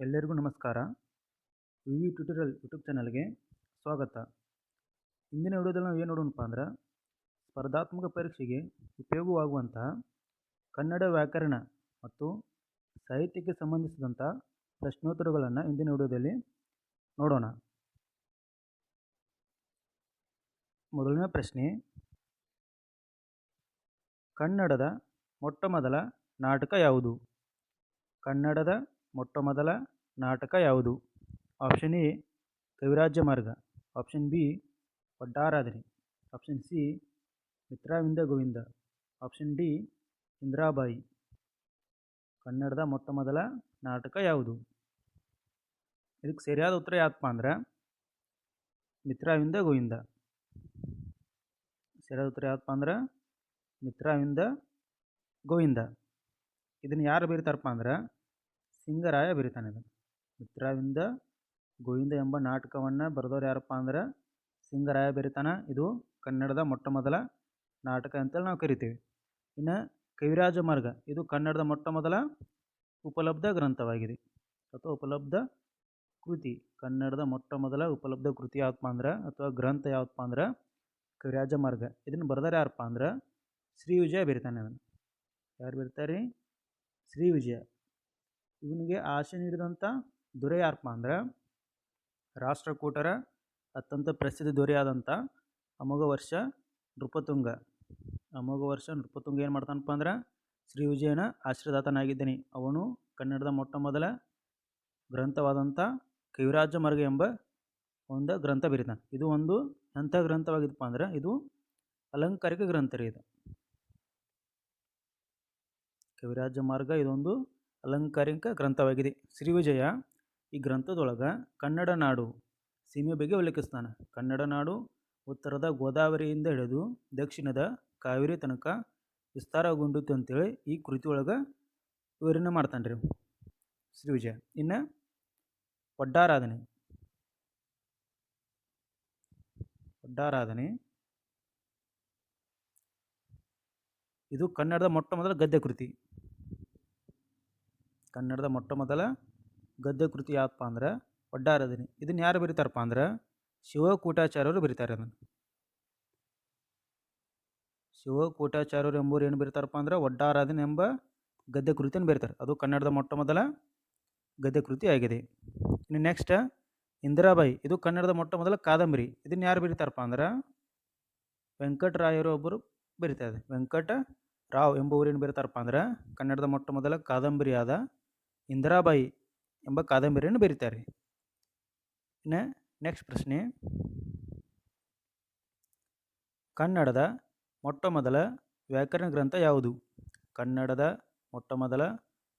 ಎಲ್ಲರಿಗೂ ನಮಸ್ಕಾರ. V V tutorial YouTube ಚಾನಲ್ಗೆ ಸ್ವಾಗತ. ಇಂದಿನ ವಿಡಿಯೋದಲ್ಲಿ ನಾವು ಏನು ನೋಡೋಣಪ್ಪ ಅಂದ್ರೆ ಸ್ಪರ್ಧಾತ್ಮಕ ಪರೀಕ್ಷೆಗೆ ಉಪಯೋಗವಾಗುವಂತಹ ಕನ್ನಡ ವ್ಯಾಕರಣ ಮತ್ತು ಸಾಹಿತ್ಯಕ್ಕೆ ಸಂಬಂಧಿಸಿದಂಥ ಪ್ರಶ್ನೋತ್ತರಗಳನ್ನು ಇಂದಿನ ವಿಡಿಯೋದಲ್ಲಿ ನೋಡೋಣ. ಮೊದಲನೇ ಪ್ರಶ್ನೆ. ಕನ್ನಡದ ಮೊಟ್ಟ ಮೊದಲ ನಾಟಕ ಯಾವುದು? ಕನ್ನಡದ ಮೊಟ್ಟ ಮೊದಲ ನಾಟಕ ಯಾವುದು? Option A, Kavirajamarga. Option B Vaddaradhane option C, Mitravinda Govinda. Option D, Indrabai. ಕನ್ನಡದ ಮೊಟ್ಟ ಮೊದಲ ನಾಟಕ ಯಾವುದು? ಇದಕ್ಕೆ ಸರಿಯಾದ ಉತ್ತರ ಯಾವಪ್ಪ ಅಂದ್ರೆ, ಮಿತ್ರಾವಿಂದ ಗೋವಿಂದ. ಸರಿಯಾದ ಉತ್ತರ ಯಾವಪ್ಪ ಅಂದ್ರೆ, ಮಿತ್ರಾವಿಂದ ಗೋವಿಂದ. ಇದನ್ನು ಯಾರು ಬೀರ್ತಾರಪ್ಪ ಅಂದ್ರೆ ಸಿಂಗರಾಯ ಬರೀತಾನೆ ಇದನ್ನು ಮಿತ್ರವಿಂದ ಗೋವಿಂದ ಎಂಬ ನಾಟಕವನ್ನು ಬರೆದವ್ರು ಯಾರಪ್ಪ ಅಂದ್ರೆ ಸಿಂಗರಾಯ ಬರೀತಾನೆ. ಇದು ಕನ್ನಡದ ಮೊಟ್ಟ ಮೊದಲ ನಾಟಕ ಅಂತೇಳಿ ನಾವು ಕರಿತೀವಿ. ಇನ್ನು ಕವಿರಾಜ ಮಾರ್ಗ, ಇದು ಕನ್ನಡದ ಮೊಟ್ಟ ಮೊದಲ ಉಪಲಬ್ಧ ಗ್ರಂಥವಾಗಿದೆ. ಅಥವಾ ಉಪಲಬ್ಧ ಕೃತಿ, ಕನ್ನಡದ ಮೊಟ್ಟ ಮೊದಲ ಉಪಲಬ್ಧ ಕೃತಿ ಯಾವಪ್ಪ ಅಂದ್ರೆ ಅಥವಾ ಗ್ರಂಥ ಯಾವಪ್ಪ ಅಂದ್ರೆ ಕವಿರಾಜ ಮಾರ್ಗ. ಇದನ್ನು ಬರೆದಾರೆ ಯಾರಪ್ಪ ಅಂದ್ರೆ ಶ್ರೀ ವಿಜಯ ಬೀರ್ತಾನೆ ಅದನ್ನು ಯಾರು ಬರೀತಾರೆ? ಶ್ರೀ ವಿಜಯ. ಇವನಿಗೆ ಆಶೆ ನೀಡಿದಂಥ ದೊರೆ ಯಾರಪ್ಪ ಅಂದ್ರೆ ರಾಷ್ಟ್ರಕೂಟರ ಅತ್ಯಂತ ಪ್ರಸಿದ್ಧ ದೊರೆಯಾದಂಥ ಅಮೋಘ ವರ್ಷ ನೃಪತುಂಗ. ಅಮೋಘ ವರ್ಷ ನೃಪತುಂಗ ಏನು ಮಾಡ್ತಾನಪ್ಪ ಅಂದ್ರೆ ಶ್ರೀ ವಿಜಯನ ಆಶ್ರಯದಾತನಾಗಿದ್ದಾನೆ ಅವನು ಕನ್ನಡದ ಮೊಟ್ಟ ಮೊದಲ ಗ್ರಂಥವಾದಂಥ ಕವಿರಾಜ ಮಾರ್ಗ ಎಂಬ ಒಂದು ಗ್ರಂಥ ಬರೀತಾನೆ. ಇದು ಒಂದು ಎಂಥ ಗ್ರಂಥವಾಗಿದಪ್ಪ ಅಂದ್ರೆ ಇದು ಅಲಂಕಾರಿಕ ಗ್ರಂಥ ರೀ ಇದು. ಕವಿರಾಜ ಮಾರ್ಗ ಇದೊಂದು ಅಲಂಕಾರಿಕ ಗ್ರಂಥವಾಗಿದೆ. ಶ್ರೀ ವಿಜಯ ಈ ಗ್ರಂಥದೊಳಗೆ ಕನ್ನಡ ನಾಡು ಸೀಮೆ ಬಗ್ಗೆ ಉಲ್ಲೇಖಿಸ್ತಾನೆ. ಕನ್ನಡ ನಾಡು ಉತ್ತರದ ಗೋದಾವರಿಯಿಂದ ಹಿಡಿದು ದಕ್ಷಿಣದ ಕಾವೇರಿ ತನಕ ವಿಸ್ತಾರಗೊಂಡಿತ್ತು ಅಂತೇಳಿ ಈ ಕೃತಿ ಒಳಗೆ ವಿವರಣೆ ಮಾಡ್ತಾನೆ ರೀ ಶ್ರೀವಿಜಯ ಇನ್ನು ಒಡ್ಡಾರಾಧನೆ ಒಡ್ಡಾರಾಧನೆ ಇದು ಕನ್ನಡದ ಮೊಟ್ಟ ಮೊದಲ ಗದ್ಯ ಕೃತಿ ಕನ್ನಡದ ಮೊಟ್ಟ ಮೊದಲ ಗದ್ಯ ಕೃತಿ ಯಾವಪ್ಪ ಅಂದ್ರೆ ಒಡ್ಡಾರದಿನಿ ಇದನ್ನು ಯಾರು ಬರೀತಾರಪ್ಪ ಅಂದ್ರೆ ಶಿವಕೂಟಾಚಾರ್ಯರು ಬರೀತಾರೆ ಅದನ್ನು. ಶಿವಕೂಟಾಚಾರ್ಯರು ಎಂಬುವರು ಏನು ಬರೀತಾರಪ್ಪ ಅಂದ್ರೆ ಒಡ್ಡಾರಾಧನೆ ಎಂಬ ಗದ್ಯ ಕೃತಿಯನ್ನು ಬರೀತಾರೆ. ಅದು ಕನ್ನಡದ ಮೊಟ್ಟ ಮೊದಲ ಗದ್ಯ ಕೃತಿ ಆಗಿದೆ. ಇನ್ನು ನೆಕ್ಸ್ಟ್ ಇಂದಿರಾಬಾಯಿ. ಇದು ಕನ್ನಡದ ಮೊಟ್ಟ ಮೊದಲ ಕಾದಂಬರಿ. ಇದನ್ನು ಯಾರು ಬರೀತಾರಪ್ಪ ಅಂದ್ರೆ ವೆಂಕಟರಾಯರು ಒಬ್ಬರು ಬರೀತಾರೆ. ವೆಂಕಟ ರಾವ್ ಎಂಬುವರು ಏನು ಬರೀತಾರಪ್ಪ ಅಂದ್ರೆ ಕನ್ನಡದ ಮೊಟ್ಟ ಮೊದಲ ಕಾದಂಬರಿಯಾದ ಇಂದಿರಾಬಾಯಿ ಎಂಬ ಕಾದಂಬರಿಯನ್ನು ಬರೀತಾರೆ. ಇನ್ನು ನೆಕ್ಸ್ಟ್ ಪ್ರಶ್ನೆ. ಕನ್ನಡದ ಮೊಟ್ಟ ಮೊದಲ ವ್ಯಾಕರಣ ಗ್ರಂಥ ಯಾವುದು? ಕನ್ನಡದ ಮೊಟ್ಟ ಮೊದಲ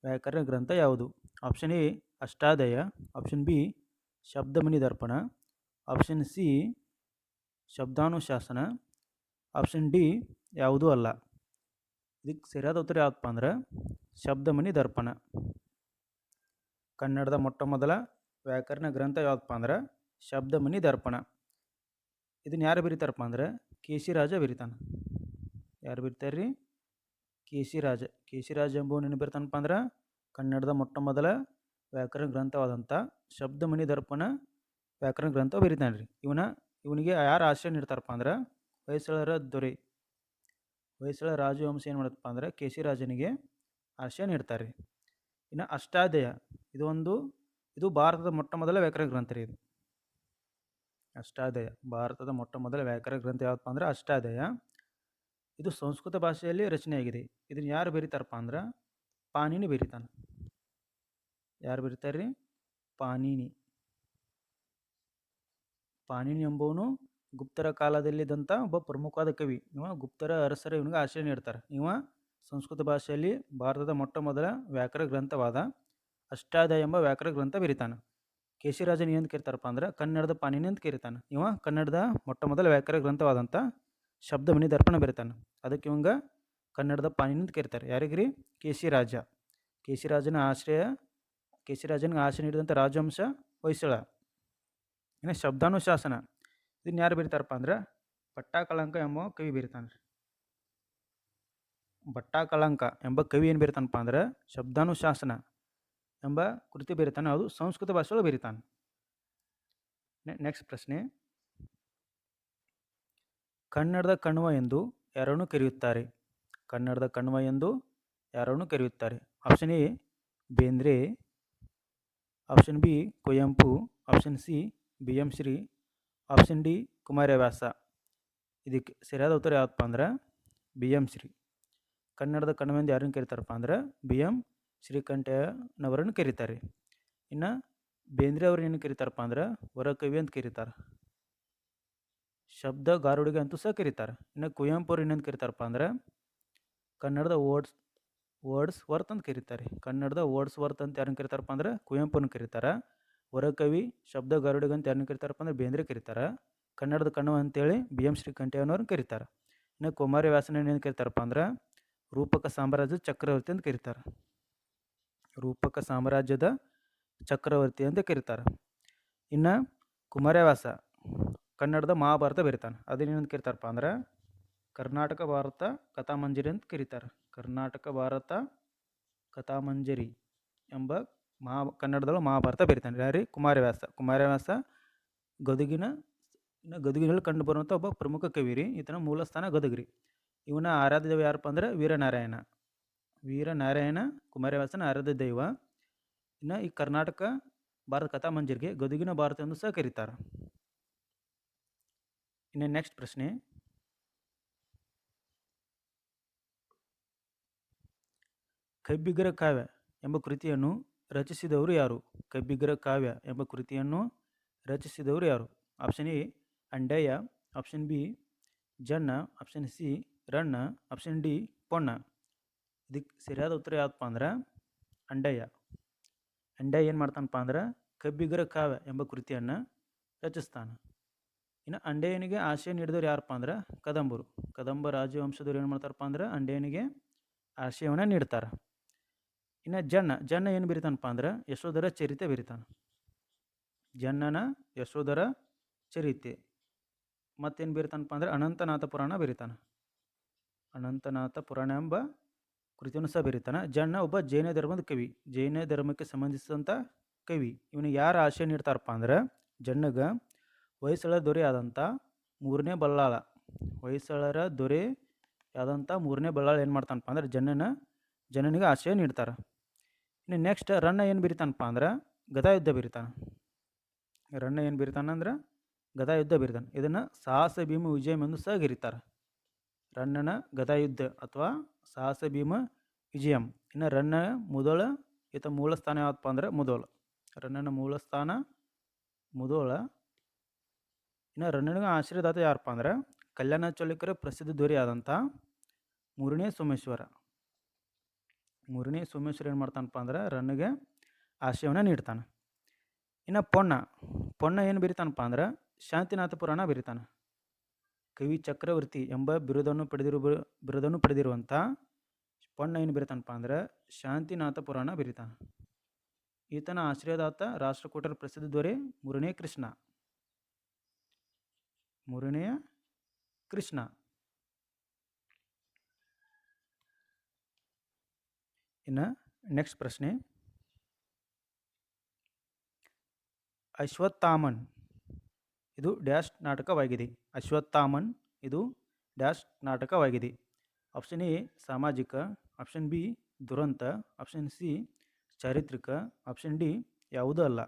ವ್ಯಾಕರಣ ಗ್ರಂಥ ಯಾವುದು? Option A Ashtadhyayi. Option B Shabdamani Darpana. Option C Shabdanushasana. Option D ಯಾವುದೂ ಅಲ್ಲ. ಇದಕ್ಕೆ ಸರಿಯಾದ ಉತ್ತರ ಯಾವುದಪ್ಪ ಅಂದ್ರೆ ಶಬ್ದಮಣಿ ದರ್ಪಣ. ಕನ್ನಡದ ಮೊಟ್ಟ ಮೊದಲ ವ್ಯಾಕರಣ ಗ್ರಂಥ ಯಾವುದಪ್ಪ ಅಂದ್ರೆ ಶಬ್ದಮನಿ ದರ್ಪಣ. ಇದನ್ನು ಯಾರು ಬಿರಿತಾರಪ್ಪ ಅಂದ್ರೆ ಕೆ ಸಿ ರಾಜ ಬಿರಿತಾನ. ಯಾರು ಬರೀತಾರೆ ರೀ K C Raja K C Raja ಎಂಬುವ ಏನು ಬರೀತಾನಪ್ಪ ಅಂದ್ರೆ ಕನ್ನಡದ ಮೊಟ್ಟ ಮೊದಲ ವ್ಯಾಕರಣ ಗ್ರಂಥವಾದಂಥ ಶಬ್ದಮನಿ ದರ್ಪಣ ವ್ಯಾಕರಣ ಗ್ರಂಥ ಬರೀತಾನೆ ರೀ ಇವನ, ಇವನಿಗೆ ಯಾರು ಆಶ್ರಯ ನೀಡ್ತಾರಪ್ಪ ಅಂದ್ರೆ ಹೊಯ್ಸಳರ ದೊರೆ. ಹೊಯ್ಸಳ ರಾಜವಂಶ ಏನು ಮಾಡುತ್ತಪ್ಪ ಅಂದ್ರೆ ಕೆ ಸಿ ರಾಜನಿಗೆ ಆಶ್ರಯ ನೀಡ್ತಾರೆ ಇನ್ನು ಅಷ್ಟಾದಯ ಇದೊಂದು, ಇದು ಭಾರತದ ಮೊಟ್ಟ ಮೊದಲ ವ್ಯಾಕರಣ ಗ್ರಂಥ ರೀ ಇದು. ಅಷ್ಟಾದಯ, ಭಾರತದ ಮೊಟ್ಟ ಮೊದಲ ವ್ಯಾಕರಣ ಗ್ರಂಥ ಯಾವಪ್ಪ ಅಂದ್ರೆ ಅಷ್ಟಾದಯ. ಇದು ಸಂಸ್ಕೃತ ಭಾಷೆಯಲ್ಲಿ ರಚನೆಯಾಗಿದೆ. ಇದನ್ನು ಯಾರು ಬರೀತಾರಪ್ಪ ಅಂದ್ರೆ ಪಾನಿನಿ ಬರೀತಾನೆ. ಯಾರು ಬರೀತಾರೆ ರೀ ಪಾಣಿನಿ. ಪಾಣಿನಿ ಎಂಬುವನು ಗುಪ್ತರ ಕಾಲದಲ್ಲಿದ್ದಂಥ ಒಬ್ಬ ಪ್ರಮುಖವಾದ ಕವಿ. ಇವ ಗುಪ್ತರ ಅರಸರ, ಇವನಿಗೆ ಆಶ್ರಯ ನೀಡ್ತಾರೆ. ಇವ ಸಂಸ್ಕೃತ ಭಾಷೆಯಲ್ಲಿ ಭಾರತದ ಮೊಟ್ಟ ಮೊದಲ ವ್ಯಾಕರ ಗ್ರಂಥವಾದ ಅಷ್ಟಾಧ್ಯಾಯ ಎಂಬ ವ್ಯಾಕರ ಗ್ರಂಥ ಬರೀತಾನೆ. ಕೆ ಸಿ ರಾಜನ್ ಏನು ಕರೀತಾರಪ್ಪ ಅಂದ್ರೆ ಕನ್ನಡದ ಪಾನಿನಿ ಅಂತ ಕರೀತಾನೆ. ಇವ ಕನ್ನಡದ ಮೊಟ್ಟ ಮೊದಲ ವ್ಯಾಕರ ಗ್ರಂಥವಾದಂಥ ಶಬ್ದಮಣಿ ದರ್ಪಣ ಬರೀತಾನೆ. ಅದಕ್ಕೆ ಇವಂಗ ಕನ್ನಡದ ಪಾನಿನಿ ಅಂತ ಕರೀತಾರೆ. ಯಾರಿಗ್ರಿ? K C Raja K C ರಾಜನ ಆಶ್ರಯ ಕೆ ಸಿ ರಾಜನಿಗೆ ಆಶ್ರಯ ನೀಡಿದಂಥ ರಾಜವಂಶ ಹೊಯ್ಸಳ. ಇನ್ನು ಶಬ್ದಾನುಶಾಸನ. ಇದನ್ನ ಯಾರು ಬಿರ್ತಾರಪ್ಪ ಅಂದ್ರೆ ಪಟ್ಟಾಕಳಂಕ ಎಂಬ ಕವಿ ಬರೀತಾನೆ. ಭಟ್ಟಾಕಳಂಕ ಎಂಬ ಕವಿ ಏನು ಬರೀತಾನಪ್ಪ ಅಂದ್ರೆ ಶಬ್ದಾನುಶಾಸನ ಎಂಬ ಕೃತಿ ಬರೀತಾನೆ. ಅದು ಸಂಸ್ಕೃತ ಭಾಷೆಯೊಳಗೆ ಬರೀತಾನೆ. ನೆಕ್ಸ್ಟ್ ಪ್ರಶ್ನೆ. ಕನ್ನಡದ ಕಣ್ವ ಎಂದು ಯಾರನ್ನು ಕರೆಯುತ್ತಾರೆ? ಕನ್ನಡದ ಕಣ್ವ ಎಂದು ಯಾರನ್ನು ಕರೆಯುತ್ತಾರೆ? Option A, Bendre. Option B Kuvempu option C B M Shri option D, Kumaravyasa. ಇದಕ್ಕೆ ಸರಿಯಾದ ಉತ್ತರ ಯಾವತ್ತಪ್ಪ ಅಂದ್ರೆ ಬಿ ಎಂ ಶ್ರೀ ಕನ್ನಡದ ಕಣ್ವ ಎಂದು ಯಾರನ್ನು ಕರೀತಾರಪ್ಪ ಅಂದ್ರೆ ಬಿ ಎಂ ಶ್ರೀಕಂಠಯ್ಯನವರನ್ನು ಕರೀತಾರೆ. ಇನ್ನು ಬೇಂದ್ರೆ ಅವ್ರು ಏನು ಕರೀತಾರಪ್ಪ ಅಂದ್ರೆ ವರಕವಿ ಅಂತ ಕರೀತಾರೆ. ಶಬ್ದ ಗಾರುಡಿಗೆ ಅಂತೂ ಸಹ ಕರೀತಾರೆ. ಇನ್ನು ಕುವೆಂಪು ಅವ್ರು ಏನಂತ ಕರೀತಾರಪ್ಪ ಅಂದ್ರೆ ಕನ್ನಡದ ವರ್ಡ್ಸ್ ವರ್ಡ್ಸ್ ವರ್ತ್ ಅಂತ ಕರೀತಾರೆ. ಕನ್ನಡದ ವರ್ಡ್ಸ್ ವರ್ತ್ ಅಂತ ಯಾರನ್ನು ಕರೀತಾರಪ್ಪ ಅಂದ್ರೆ ಕುವೆಂಪುನ ಕರೀತಾರೆ. ವರಕವಿ, ಶಬ್ದ ಗಾರುಡಿಗೆ ಅಂತ ಯಾರನ್ನು ಕರೀತಾರಪ್ಪ ಅಂದ್ರೆ ಬೇಂದ್ರೆ ಕರೀತಾರೆ. ಕನ್ನಡದ ಕಣ್ಣು ಅಂತೇಳಿ ಬಿ ಎಂ ಶ್ರೀಕಂಠಯ್ಯನವ್ರನ್ನ ಕರೀತಾರೆ. ಇನ್ನು ಕುಮಾರಿ ವ್ಯಾಸನ ಏನು ಕರೀತಾರಪ್ಪ ಅಂದ್ರೆ ರೂಪಕ ಸಾಮ್ರಾಜ್ಯದ ಚಕ್ರವರ್ತಿ ಅಂತ ಕರೀತಾರೆ. ರೂಪಕ ಸಾಮ್ರಾಜ್ಯದ ಚಕ್ರವರ್ತಿ ಅಂತ ಕರೀತಾರೆ. ಇನ್ನು ಕುಮಾರವ್ಯಾಸ ಕನ್ನಡದ ಮಹಾಭಾರತ ಬರೀತಾನೆ. ಅದನ್ನೇನಂತ ಕರೀತಾರಪ್ಪ ಅಂದ್ರೆ ಕರ್ನಾಟಕ ಭಾರತ ಕಥಾಮಂಜರಿ ಅಂತ ಕರೀತಾರೆ. ಕರ್ನಾಟಕ ಭಾರತ ಕಥಾಮಂಜರಿ ಎಂಬ ಮಹಾ ಕನ್ನಡದೊಳಗೆ ಮಹಾಭಾರತ ಬರೀತಾನೆ. ಯಾರಿ ಕುಮಾರವ್ಯಾಸ. ಕುಮಾರವ್ಯಾಸ ಗದುಗಿನ ಗದುಗಿನಲ್ಲಿ ಕಂಡುಬರುವಂಥ ಒಬ್ಬ ಪ್ರಮುಖ ಕವಿ ರೀ. ಈತನ ಮೂಲಸ್ಥಾನ ಇವನ ಆರಾಧ್ಯ ದೈವ ಯಾರಪ್ಪ ಅಂದ್ರೆ ವೀರನಾರಾಯಣ. ವೀರನಾರಾಯಣ ಕುಮಾರವ್ಯಾಸನ ಆರಾಧ್ಯ ದೈವ. ಇನ್ನು ಈ ಕರ್ನಾಟಕ, ಭಾರತ ಕಥಾಮಂಜರಿಗೆ ಗದುಗಿನ ಭಾರತ ಎಂದು ಸಹ ಕರೀತಾರೆ ಇನ್ನು ನೆಕ್ಸ್ಟ್ ಪ್ರಶ್ನೆ. ಕಬ್ಬಿಗರ ಕಾವ್ಯ ಎಂಬ ಕೃತಿಯನ್ನು ರಚಿಸಿದವರು ಯಾರು? ಕಬ್ಬಿಗರ ಕಾವ್ಯ ಎಂಬ ಕೃತಿಯನ್ನು ರಚಿಸಿದವರು ಯಾರು? Option A Andayya option B Janna option C Ranna option D Ponna. ಇದಕ್ಕೆ ಸರಿಯಾದ ಉತ್ತರ ಯಾವ್ದಪ್ಪ ಅಂದ್ರೆ ಅಂಡಯ್ಯ. ಅಂಡಯ್ಯ ಏನು ಮಾಡ್ತಾನಪ್ಪ ಅಂದ್ರೆ ಕಬ್ಬಿಗರ ಕಾವ್ಯ ಎಂಬ ಕೃತಿಯನ್ನು ರಚಿಸ್ತಾನೆ. ಇನ್ನು ಅಂಡೆಯನಿಗೆ ಆಶಯ ನೀಡಿದವರು ಯಾರಪ್ಪ ಅಂದ್ರೆ ಕದಂಬರು. ಕದಂಬ ರಾಜವಂಶದವ್ರು ಏನು ಮಾಡ್ತಾರಪ್ಪ ಅಂದ್ರೆ ಅಂಡೆಯನಿಗೆ ಆಶಯವನ್ನು ನೀಡ್ತಾರೆ. ಇನ್ನು ಜನ್ನ ಜನ್ನ ಏನು ಬಿರಿತಾನಪ್ಪ ಅಂದ್ರೆ ಯಶೋಧರ ಚರಿತೆ ಬರೀತಾನೆ. ಜನ್ನನ ಯಶೋಧರ ಚರಿತೆ. ಮತ್ತೇನು ಬರೀತಾನಪ್ಪ ಅಂದ್ರೆ ಅನಂತನಾಥ ಪುರಾಣ ಬರೀತಾನೆ. ಅನಂತನಾಥ ಪುರಾಣ ಎಂಬ ಕೃತಿಯನ್ನು ಸಹ ಬರೀತಾನೆ. ಜಣ್ಣ ಒಬ್ಬ ಜೈನ ಧರ್ಮದ ಕವಿ. ಜೈನ ಧರ್ಮಕ್ಕೆ ಸಂಬಂಧಿಸಿದಂಥ ಕವಿ. ಇವನು ಯಾರು ಆಶಯ ನೀಡ್ತಾರಪ್ಪ ಅಂದ್ರೆ ಜಣ್ಣಗ ಹೊಯ್ಸಳ ದೊರೆ ಆದಂಥ ಮೂರನೇ ಬಲ್ಲಾಳ. ಹೊಯ್ಸಳರ ದೊರೆ ಆದಂಥ ಮೂರನೇ ಬಲ್ಲಾಳ ಏನು ಮಾಡ್ತಾನಪ್ಪ ಅಂದ್ರೆ ಜನನ ಜನನಿಗೆ ಆಶಯ ನೀಡ್ತಾರೆ. ಇನ್ನು ನೆಕ್ಸ್ಟ್ ರಣ್ಣ ಏನು ಬೀರಿತಾನಪ್ಪ ಅಂದ್ರೆ ಗದಾಯುದ್ಧ ಬೀರಿತಾನೆ. ರಣ್ಣ ಏನು ಬೀರಿತಾನಂದ್ರೆ ಗದಾಯುದ್ಧ ಬೀರಿತಾನೆ. ಇದನ್ನು ಸಾಹಸ ಭೀಮ ವಿಜಯಂ ಎಂದು ಸಹ ಕರೀತಾರೆ. ರಣ್ಣನ ಗದಾಯುದ್ಧ ಅಥವಾ ಸಾಹಸ ಭೀಮ ವಿಜಯಂ. ಇನ್ನು ರಣ್ಣ ಮೊದಲ ಈತ ಮೂಲ ಸ್ಥಾನ ಯಾವತ್ತಪ್ಪ ಅಂದ್ರೆ ಮುದೋಳ. ರಣ್ಣನ ಮೂಲ ಸ್ಥಾನ ಮುದೋಳ. ಇನ್ನು ರಣ್ಣನಿಗೆ ಆಶ್ರಯದಾತ ಯಾರಪ್ಪ ಅಂದ್ರೆ ಕಲ್ಯಾಣ ಚೌಳಿಕರ ಪ್ರಸಿದ್ಧ ದೊರೆ ಆದಂಥ ಮೂರನೇ ಸೋಮೇಶ್ವರ. ಮೂರನೇ ಸೋಮೇಶ್ವರ ಏನು ಮಾಡ್ತಾನಪ್ಪ ಅಂದ್ರೆ ರನ್ನಿಗೆ ಆಶಯವನ್ನು ನೀಡ್ತಾನೆ. ಇನ್ನು ಪೊಣ್ಣ ಪೊಣ್ಣ ಏನು ಬರೀತಾನಪ್ಪ ಅಂದ್ರೆ ಶಾಂತಿನಾಥ ಪುರಾಣ ಬರೀತಾನೆ. ಕವಿ ಚಕ್ರವರ್ತಿ ಎಂಬ ಬಿರುದನ್ನು ಪಡೆದಿರುವ ಬಿರುದನ್ನು ಪಡೆದಿರುವಂಥ ಪಣ್ಣ ಏನು ಬರೀತಾನಪ್ಪ ಅಂದ್ರೆ ಶಾಂತಿನಾಥ ಪುರಾಣ ಬರೀತಾನೆ ಈತನ ಆಶ್ರಯದಾತ ರಾಷ್ಟ್ರಕೂಟರ ಪ್ರಸಿದ್ಧ ದೊರೆ ಮೂರನೇ ಕೃಷ್ಣ. ಮೂರನೆಯ ಕೃಷ್ಣ. ಇನ್ನು ನೆಕ್ಸ್ಟ್ ಪ್ರಶ್ನೆ. ಅಶ್ವತ್ಥಾಮನ್. ಇದು ಡ್ಯಾಶ್ ನಾಟಕವಾಗಿದೆ. ಅಶ್ವತ್ಥಾಮನ್ ಇದು ಡ್ಯಾಶ್ ನಾಟಕವಾಗಿದೆ. ಆಪ್ಷನ್ ಎ, ಸಾಮಾಜಿಕ. ಆಪ್ಷನ್ ಬಿ, ದುರಂತ. ಆಪ್ಷನ್ ಸಿ, ಚಾರಿತ್ರಿಕ. ಆಪ್ಷನ್ ಡಿ, ಯಾವುದೂ ಅಲ್ಲ.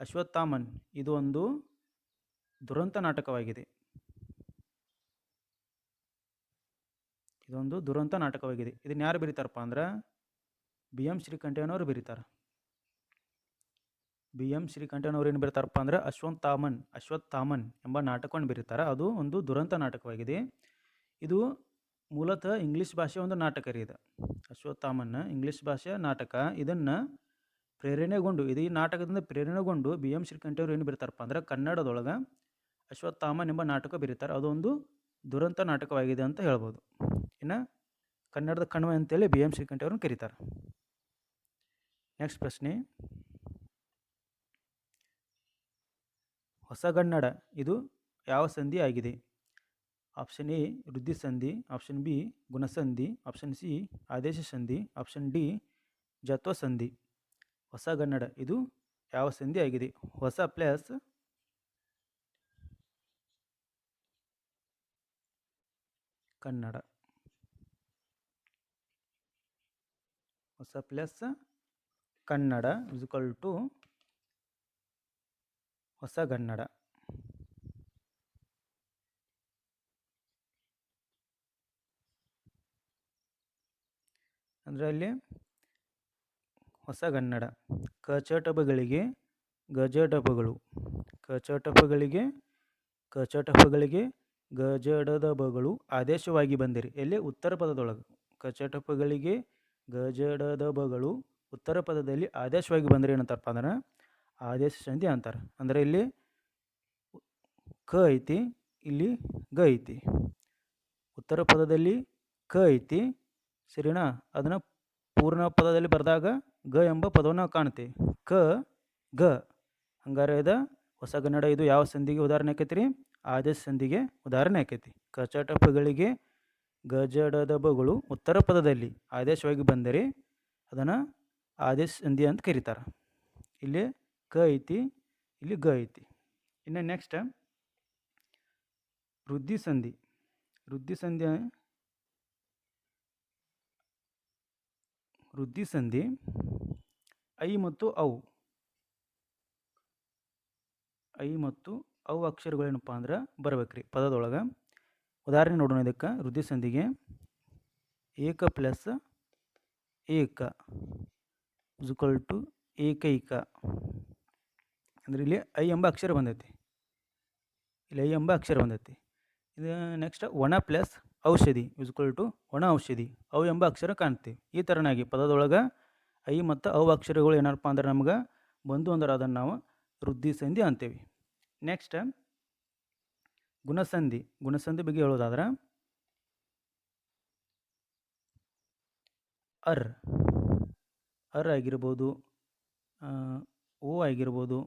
ಅಶ್ವತ್ಥಾಮನ್ ಇದು ಒಂದು ದುರಂತ ನಾಟಕವಾಗಿದೆ. ಇದೊಂದು ದುರಂತ ನಾಟಕವಾಗಿದೆ. ಇದನ್ನು ಯಾರು ಬರೀತಾರಪ್ಪ ಅಂದ್ರೆ ಬಿ ಎಂ ಶ್ರೀಕಂಠಯ್ಯನವರು ಬರೀತಾರೆ. ಬಿ ಎಂ ಶ್ರೀಕಂಠನವ್ರು ಏನು ಬರೀತಾರಪ್ಪ ಅಂದ್ರೆ ಅಶ್ವತ್ಥಾಮನ್ ಅಶ್ವತ್ಥಾಮನ್ ಎಂಬ ನಾಟಕವನ್ನು ಬರೀತಾರೆ ಅದು ಒಂದು ದುರಂತ ನಾಟಕವಾಗಿದೆ. ಇದು ಮೂಲತಃ ಇಂಗ್ಲೀಷ್ ಭಾಷೆಯ ಒಂದು ನಾಟಕ ರೀ ಇದು. ಅಶ್ವತ್ಥಾಮನ್ ಇಂಗ್ಲೀಷ್ ಭಾಷೆಯ ನಾಟಕ. ಇದನ್ನು ಪ್ರೇರಣೆಗೊಂಡು, ಇದು ಈ ನಾಟಕದಿಂದ ಪ್ರೇರಣೆಗೊಂಡು ಬಿ ಎಂ ಶ್ರೀಕಂಠವ್ರು ಏನು ಬರೀತಾರಪ್ಪ ಅಂದ್ರೆ ಕನ್ನಡದೊಳಗೆ ಅಶ್ವತ್ಥಾಮನ್ ಎಂಬ ನಾಟಕ ಬರೀತಾರೆ ಅದೊಂದು ದುರಂತ ನಾಟಕವಾಗಿದೆ ಅಂತ ಹೇಳ್ಬೋದು. ಇನ್ನು ಕನ್ನಡದ ಕಣ್ವ ಅಂತೇಳಿ ಬಿ ಎಂ ಶ್ರೀಕಂಠವ್ರನ್ನ ಕರೀತಾರೆ. ನೆಕ್ಸ್ಟ್ ಪ್ರಶ್ನೆ. ಹೊಸಗನ್ನಡ ಇದು ಯಾವ ಸಂಧಿ ಆಗಿದೆ? ಆಪ್ಷನ್ ಎ, ವೃದ್ಧಿ ಸಂಧಿ, ಆಪ್ಷನ್ ಬಿ, ಗುಣಸಂಧಿ, ಆಪ್ಷನ್ ಸಿ, ಆದೇಶ ಸಂಧಿ, ಆಪ್ಷನ್ ಡಿ, ಜತ್ವ ಸಂಧಿ. ಹೊಸಗನ್ನಡ ಇದು ಯಾವ ಸಂಧಿ ಆಗಿದೆ? ಹೊಸ ಪ್ಲಸ್ ಕನ್ನಡ. ಹೊಸ ಪ್ಲಸ್ ಕನ್ನಡ ಇಸ್ಕಲ್ ಟು ಹೊಸಗನ್ನಡ ಅಂದರೆ ಅಲ್ಲಿ ಹೊಸಗನ್ನಡ ಕಚಟಪಗಳಿಗೆ ಗಜಟಪಗಳು. ಕಚಟಪಗಳಿಗೆ ಕಚಟಪಗಳಿಗೆ ಗಜಡದಬಗಳು. ಆದೇಶವಾಗಿ ಬಂದಿರಿ. ಎಲ್ಲಿ? ಉತ್ತರ ಪದದೊಳಗೆ. ಕಚಟಪಗಳಿಗೆ ಗಜಡದಬಗಳು. ಉತ್ತರ ಪದದಲ್ಲಿ ಆದೇಶವಾಗಿ ಬಂದರೆ ಏನಂತಾರಪ್ಪ ಅಂದ್ರೆ ಆದೇಶ ಸಂಧಿ ಅಂತಾರೆ. ಅಂದರೆ ಇಲ್ಲಿ ಕ ಐತಿ, ಇಲ್ಲಿ ಗ ಐತಿ. ಉತ್ತರ ಪದದಲ್ಲಿ ಕ ಐತಿ, ಸರಿನಾ? ಅದನ್ನು ಪೂರ್ಣ ಪದದಲ್ಲಿ ಬರೆದಾಗ ಗ ಎಂಬ ಪದವನ್ನು ಕಾಣ್ತೀವಿ ಕ, ಗ. ಹಂಗಾರೆ ಇದು ಹೊಸಗನ್ನಡ ಇದು ಯಾವ ಸಂಧಿಗೆ ಉದಾಹರಣೆ ಆಕೈತಿ ರೀ ಆದೇಶ ಸಂಧಿಗೆ ಉದಾಹರಣೆ ಆಕೈತಿ. ಕಚಟಪಗಳಿಗೆ ಗಜಡದಬಗಳು ಉತ್ತರ ಪದದಲ್ಲಿ ಆದೇಶವಾಗಿ ಬಂದರೆ ಅದನ್ನು ಆದೇಶ ಸಂಧಿ ಅಂತ ಕರೀತಾರೆ. ಇಲ್ಲಿ ಕ ಐತಿ ಇಲ್ಲಿ ಗ ಐತಿ ಇನ್ನು ನೆಕ್ಸ್ಟ್ ವೃದ್ಧಿ ಸಂಧಿ. ವೃದ್ಧಿ ಸಂಧಿ ವೃದ್ಧಿ ಸಂಧಿ, ಐ ಮತ್ತು ಅವು ಐ ಮತ್ತು ಅವು ಅಕ್ಷರಗಳೇನಪ್ಪ ಅಂದ್ರೆ ಬರ್ಬೇಕ್ರಿ ಪದದೊಳಗೆ. ಉದಾಹರಣೆ ನೋಡೋಣ ಇದಕ್ಕೆ, ವೃದ್ಧಿ ಸಂಧಿಗೆ ಏಕ ಪ್ಲಸ್ ಏಕ. ಇಸ್ಕಲ್ ಟು ಏಕೈಕ. ಅಂದ್ರೆ ಇಲ್ಲಿ ಐ ಎಂಬ ಅಕ್ಷರ ಬಂದೈತಿ. ಇಲ್ಲಿ ಐ ಎಂಬ ಅಕ್ಷರ ಬಂದೈತಿ. ಇದು ನೆಕ್ಸ್ಟ್ ಒಣ ಪ್ಲಸ್ ಔಷಧಿ ಇಸ್ಕಲ್ ಟು ಒಣ ಔಷಧಿ. ಅವು ಎಂಬ ಅಕ್ಷರ ಕಾಣ್ತೀವಿ. ಈ ಥರನಾಗಿ ಪದದೊಳಗೆ ಐ ಮತ್ತು ಅವು ಅಕ್ಷರಗಳು ಏನಪ್ಪ ಅಂದ್ರೆ ನಮ್ಗೆ ಬಂದು ಅಂದ್ರೆ ಅದನ್ನು ನಾವು ವೃದ್ಧಿ ಸಂಧಿ ಅಂತೀವಿ. ನೆಕ್ಸ್ಟ್ ಗುಣಸಂಧಿ. ಗುಣಸಂಧಿ ಬಗ್ಗೆ ಹೇಳೋದಾದ್ರೆ ಅರ್. ಅರ್ ಆಗಿರ್ಬೋದು ಓ ಆಗಿರ್ಬೋದು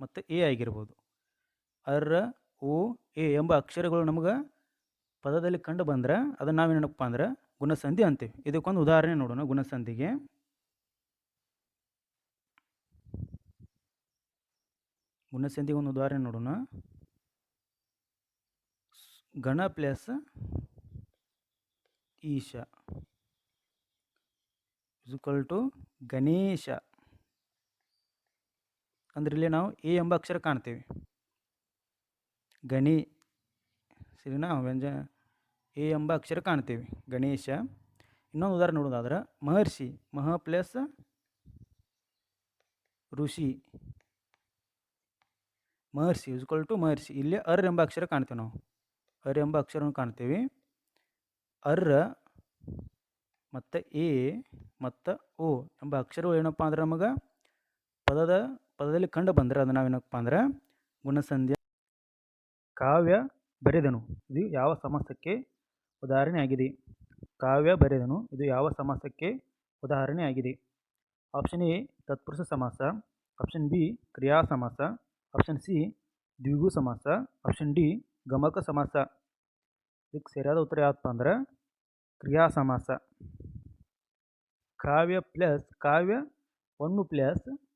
ಮತ್ತು ಎ ಆಗಿರ್ಬೋದು. ಅರ್ ಓ ಎ ಎಂಬ ಅಕ್ಷರಗಳು ನಮಗೆ ಪದದಲ್ಲಿ ಕಂಡು ಬಂದ್ರೆ ಅದನ್ನು ನಾವೇನಪ್ಪ ಅಂದ್ರೆ ಗುಣಸಂಧಿ ಅಂತೀವಿ. ಇದಕ್ಕೊಂದು ಉದಾಹರಣೆ ನೋಡೋಣ ಗುಣಸಂಧಿಗೆ. ಗುಣಸಂಧಿಗೆ ಒಂದು ಉದಾಹರಣೆ ನೋಡೋಣ. ಗಣ plus Isha. Equal to Ganesha. ಅಂದ್ರೆ ಇಲ್ಲಿ ನಾವು ಎ ಎಂಬ ಅಕ್ಷರ ಕಾಣ್ತೀವಿ. ಗಣಿ, ಸರಿನಾ? ವ್ಯಂಜ, ಎ ಎಂಬ ಅಕ್ಷರ ಕಾಣ್ತೀವಿ. ಗಣೇಶ, ಇನ್ನೊಂದು ಉದಾಹರಣೆ ನೋಡೋದಾದ್ರೆ ಮಹರ್ಷಿ, ಮಹ ಪ್ಲಸ್ ಋಷಿ. ಮಹರ್ಷಿ ಇಸ್ಕೊಲ್ ಟು ಮಹರ್ಷಿ. ಇಲ್ಲಿ ಅರ್ ಎಂಬ ಅಕ್ಷರ ಕಾಣ್ತೀವಿ ನಾವು. ಅರ್ ಎಂಬ ಅಕ್ಷರವನ್ನು ಕಾಣ್ತೀವಿ. ಅರ್ರ ಮತ್ತು ಎ, ಮತ್ತು ಓ ಎಂಬ ಅಕ್ಷರಗಳು ಏನಪ್ಪ ಅಂದ್ರೆ ನಮಗೆ ಪದದ ಪದದಲ್ಲಿ ಕಂಡು ಬಂದರೆ ಅದು ನಾವೇನಪ್ಪ ಅಂದ್ರೆ ಗುಣಸಂಧ್ಯ ಕಾವ್ಯ ಬರೆದನು. ಇದು ಯಾವ ಸಮಾಸಕ್ಕೆ ಉದಾಹರಣೆ ಆಗಿದೆ. ಕಾವ್ಯ ಬರೆದನು. ಇದು ಯಾವ ಸಮಾಸಕ್ಕೆ ಉದಾಹರಣೆ ಆಗಿದೆ. ಆಪ್ಷನ್ ಎ, ತತ್ಪುರುಷ ಸಮಾಸ. ಆಪ್ಷನ್ ಬಿ, ಕ್ರಿಯಾ ಸಮಾಸ. ಆಪ್ಷನ್ ಸಿ, ದ್ವಿಗು ಸಮಾಸ. ಆಪ್ಷನ್ ಡಿ, ಗಮಕ ಸಮಾಸ. ಇದಕ್ಕೆ ಸರಿಯಾದ ಉತ್ತರ ಯಾವತ್ತಪ್ಪ ಅಂದ್ರೆ ಕ್ರಿಯಾ ಸಮಾಸ. ಕಾವ್ಯ ಪ್ಲಸ್ ಕಾವ್ಯ ಒಂದು ಪ್ಲಸ್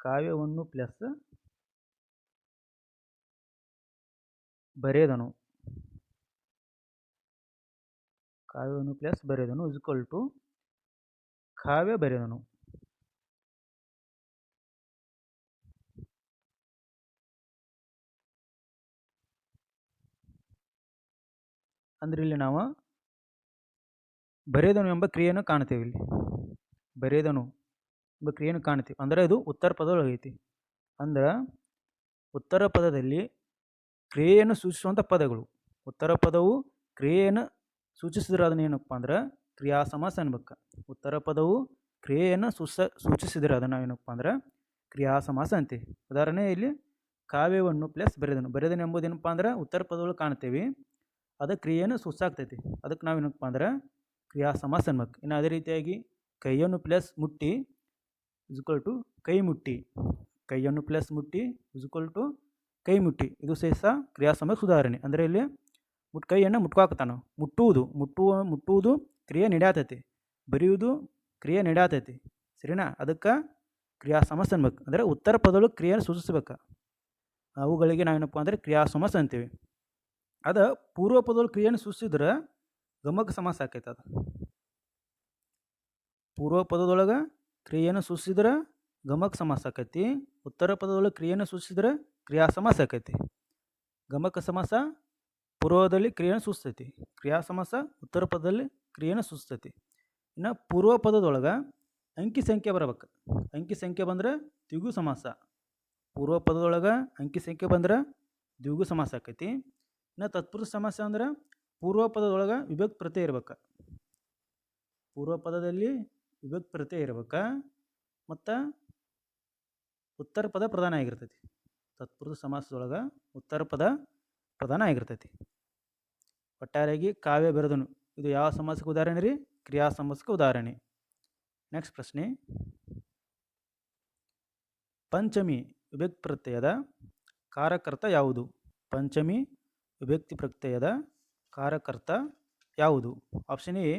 ಕಾವ್ಯ ಒಂದು ಪ್ಲಸ್ ಬರೆದನು. ಕಾವ್ಯವನ್ನು ಪ್ಲಸ್ ಬರೆದನು ಈಕ್ವಲ್ ಟು ಕಾವ್ಯ ಬರೆದನು. ಅಂದ್ರೆ ಇಲ್ಲಿ ನಾವು ಬರೆದನು ಎಂಬ ಕ್ರಿಯೆಯನ್ನು ಕಾಣ್ತೇವೆ ಇಲ್ಲಿ. ಬರೆದನು. ಎಂಬ ಕ್ರಿಯೆಯನ್ನು ಕಾಣ್ತೀವಿ ಅಂದರೆ ಇದು ಉತ್ತರ ಪದದೊಳಗೈತಿ ಅಂದ್ರೆ ಉತ್ತರ ಪದದಲ್ಲಿ ಕ್ರಿಯೆಯನ್ನು ಸೂಚಿಸುವಂಥ ಪದಗಳು. ಉತ್ತರ ಪದವು ಕ್ರಿಯೆಯನ್ನು ಸೂಚಿಸಿದ್ರೆ ಅದನ್ನ ಏನಪ್ಪ ಅಂದ್ರೆ ಕ್ರಿಯಾ ಸಮಾಸ ಅನ್ಬೇಕು ಉತ್ತರ ಪದವು ಕ್ರಿಯೆಯನ್ನು ಸೂಸ, ಸೂಚಿಸಿದ್ರೆ ಅದನ್ನು ಏನಪ್ಪ ಅಂದ್ರೆ ಕ್ರಿಯಾ ಸಮಾಸ ಅಂತೀವಿ ಉದಾಹರಣೆ ಇಲ್ಲಿ ಕಾವ್ಯವನ್ನು ಪ್ಲಸ್ ಬರೆದನು. ಬರೆದನು ಎಂಬುದೇನಪ್ಪ ಅಂದ್ರೆ ಉತ್ತರ ಪದಗಳು ಕಾಣ್ತೇವೆ. ಅದು ಕ್ರಿಯೆಯನ್ನು ಸೂಸಾಗ್ತೈತಿ. ಅದಕ್ಕೆ ನಾವೇನಪ್ಪ ಅಂದ್ರೆ ಕ್ರಿಯಾ ಸಮಾಸ ಅನ್ಬೇಕು ಇನ್ನು ಅದೇ ರೀತಿಯಾಗಿ ಕೈಯನ್ನು ಪ್ಲಸ್ ಮುಟ್ಟಿ ಇಸ್ಕೊಲ್ ಟು ಕೈ ಮುಟ್ಟಿ. ಕೈಯನ್ನು ಪ್ಲಸ್ ಮುಟ್ಟಿ ಇಸ್ಕ್ವಲ್ ಟು ಕೈ ಮುಟ್ಟಿ. ಇದು ಸಹ ಕ್ರಿಯಾಸಮಯ ಸುಧಾರಣೆ. ಅಂದರೆ ಇಲ್ಲಿ ಮುಟ್ ಕೈಯನ್ನು ಮುಟ್ಕಾಕ್ತಾನೆ ಮುಟ್ಟುವುದು, ಮುಟ್ಟುವ, ಮುಟ್ಟುವುದು ಕ್ರಿಯೆ ನಡೆಯತೈತಿ. ಬರೆಯುವುದು ಕ್ರಿಯೆ ನಡೆಯತೈತಿ. ಸರಿನಾ? ಅದಕ್ಕೆ ಕ್ರಿಯಾ ಸಮಸ್ಯೆ ಅನ್ಬೇಕು. ಅಂದರೆ ಉತ್ತರ ಪದಗಳು ಕ್ರಿಯೆಯನ್ನು ಸೂಚಿಸ್ಬೇಕು. ಅವುಗಳಿಗೆ ನಾವೇನಪ್ಪ ಅಂದರೆ ಕ್ರಿಯಾ ಸಮಸ್ಯೆ ಅಂತೀವಿ. ಅದು ಪೂರ್ವ ಪದಗಳು ಕ್ರಿಯೆಯನ್ನು ಸೂಚಿಸಿದ್ರೆ ಗಮಕ ಸಮಸ್ಯೆ ಆಕೈತೆ ಅದು. ಪೂರ್ವ ಪದದೊಳಗೆ ಕ್ರಿಯೆಯನ್ನು ಸೂಚಿಸಿದ್ರೆ ಗಮಕ ಸಮಾಸ ಆಕೈತಿ ಉತ್ತರ ಪದದೊಳಗೆ ಕ್ರಿಯೆಯನ್ನು ಸೂಚಿಸಿದ್ರೆ ಕ್ರಿಯಾ ಸಮಾಸ ಆಕೈತಿ ಗಮಕ ಸಮಾಸ ಪೂರ್ವದಲ್ಲಿ ಕ್ರಿಯೆಯನ್ನು ಸೂಚಿಸ್ತೈತಿ. ಕ್ರಿಯಾ ಸಮಾಸ ಉತ್ತರ ಪದದಲ್ಲಿ ಕ್ರಿಯೆಯನ್ನು ಸೂಚಿಸ್ತೈತಿ. ಇನ್ನು ಪೂರ್ವ ಪದದೊಳಗೆ ಅಂಕಿ ಸಂಖ್ಯೆ ಬರಬೇಕು. ಅಂಕಿ ಸಂಖ್ಯೆ ಬಂದ್ರೆ ದ್ವಿಗು ಸಮಾಸ. ಪೂರ್ವ ಪದದೊಳಗೆ ಅಂಕಿ ಸಂಖ್ಯೆ ಬಂದ್ರೆ ದ್ವಿಗು ಸಮಾಸ ಆಕೈತಿ ಇನ್ನು ತತ್ಪುರುಷ ಸಮಾಸ ಅಂದ್ರೆ ಪೂರ್ವ ಪದದೊಳಗೆ ವಿಭಕ್ತ ಪ್ರತ್ಯಯ ಇರ್ಬೇಕು. ಪೂರ್ವ ಪದದಲ್ಲಿ ವಿಭಕ್ತಿ ಪ್ರತ್ಯಯ ಇರ್ಬೇಕು, ಮತ್ತು ಉತ್ತರ ಪದ ಪ್ರಧಾನ ಆಗಿರ್ತೈತಿ. ತತ್ಪುರುಷ ಸಮಾಸದೊಳಗೆ ಉತ್ತರ ಪದ ಪ್ರಧಾನ ಆಗಿರ್ತೈತಿ. ಒಟ್ಟಾರೆಯಾಗಿ ಕಾವ್ಯ ಬೆರೆದನು. ಇದು ಯಾವ ಸಮಾಸಕ್ಕೆ ಉದಾಹರಣೆ ರೀ? ಕ್ರಿಯಾ ಸಮಾಸಕ್ಕೆ ಉದಾಹರಣೆ. ನೆಕ್ಸ್ಟ್ ಪ್ರಶ್ನೆ. ಪಂಚಮಿ ವಿಭಕ್ತಿ ಪ್ರತ್ಯಯದ ಕಾರಕರ್ತ ಯಾವುದು? ಪಂಚಮಿ ವಿಭಕ್ತಿ ಪ್ರತ್ಯಯದ ಕಾರಕರ್ತ ಯಾವುದು? ಆಪ್ಷನ್ ಎ